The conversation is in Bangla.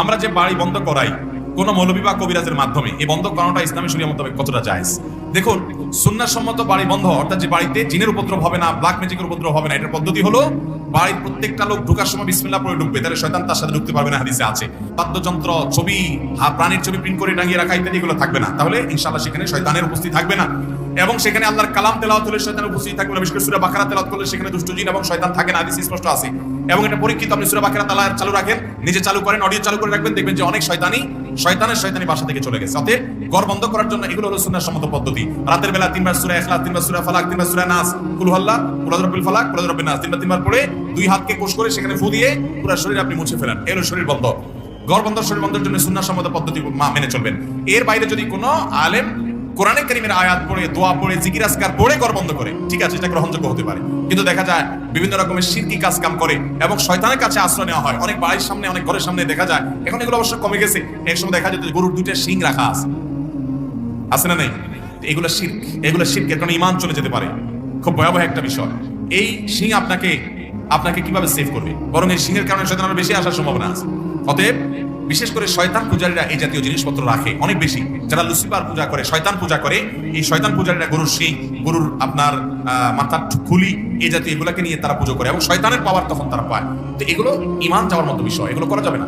আমরা যে বাড়ি বন্ধ করাই, কোন মৌলবী বা কবিরাজের মাধ্যমে, এই বন্ধ করানোটা ইসলামী শরীয় মোতাবেক কতটা জায়েজ? দেখুন সুন্নাহসম্মত বাড়ি বন্ধ, অর্থাৎ যে বাড়িতে জিনের উপদ্রব হবে না ব্ল্যাক ম্যাজিকের উপদ্রব হবে না, এটার পদ্ধতি হলো, বাড়ির প্রত্যেকটা লোক ঢোকার সময় বিসমিল্লাহ পরে ঢুকবে, তাহলে শয়তান তার সাথে ঢুকতে পারবে না, হাদিসে আছে। বাদ্যযন্ত্র, ছবি প্রাণীর ছবি প্রিন্ট করে টাঙিয়ে রাখা ইত্যাদি এগুলো থাকবে না। তাহলে ইনশাআল্লাহ সেখানে শয়তানের উপস্থিত থাকবে না। এবং সেখানে আল্লাহর কালাম তেলাওয়াত হলে শয়তান উপস্থিত থাকবে, বিশেষ করে সূরা বাকারা তেলাওয়াত করলে সেখানে দুষ্ট জিন এবং শয়তান থাকে না, হাদিস স্পষ্ট আছে। এবং এটা পরীক্ষিত, আপনি সূরা বাকারা তালা চালু রাখেন, নিজে চালু করেন অডিও চালু করে রাখবেন, দেখবেন যে অনেক শয়তানি, শয়তানের শয়তানি বাসা থেকে চলে গেছে। অতএব ঘর বন্ধ করার জন্য এগুলো হলো সুন্নাহ সম্মত পদ্ধতি। রাতের বেলা তিনবার সূরা ইখলাস, তিনবার সূরা ফালাক, তিনবার সূরা নাস কুল হাল্লা কুল রাব্বিল ফালাক কুল রাব্বিন নাস। তিনবার তিনবার পড়ে দুই হাতকে কোষ করে সেখানে ফু দিয়ে পুরো শরীর আপনি মুছে ফেলেন। এর শরীর বন্ধ। ঘর বন্ধ, শরীর বন্ধের জন্য সুন্নাহ সম্মত পদ্ধতি মেনে চলবেন। এর বাইরে যদি কোনো আলেম কোরআনে কারিমের আয়াত পড়ে, দোয়া পড়ে, জিকির আসকার পড়ে, ঘর বন্ধ করে। ঠিক আছে, এটা গ্রহণযোগ্য হতে পারে। কিন্তু দেখা যায়, বিভিন্ন রকমের শিরকি কাজ কাম করে এবং শয়তানের কাছে আশ্রয় নেওয়া হয়। অনেক বাড়ির সামনে, অনেক ঘরের সামনে দেখা যায়, এখন এগুলো অবশ্য কমে গেছে। এক সময় দেখা যেত গরুর দুইটা শিং রাখা আছে। আছে না নেই? এগুলো শির্ক। এগুলো শির্কের কারণে ইমান চলে যেতে পারে। খুব ভয়াবহ একটা বিষয়। এই শিং আপনাকে আপনাকে কীভাবে সেভ করবে? বরং এই সিংহের কারণে শয়তান আরও বেশি আসার সম্ভাবনা আছে। অতএব বিশেষ করে শয়তান পূজারীরা এই জাতীয় জিনিসপত্র রাখে অনেক বেশি। যারা লুসিফার পূজা করে, শয়তান পূজা করে, এই শয়তান পূজারীরা গরুর সিং গরুর আপনার মাথার খুলি, এই জাতীয় এগুলাকে নিয়ে তারা পুজো করে এবং শয়তানের পাওয়ার তখন তারা পায়। তো এগুলো ইমান যাওয়ার মতো বিষয়, এগুলো করা যাবে না।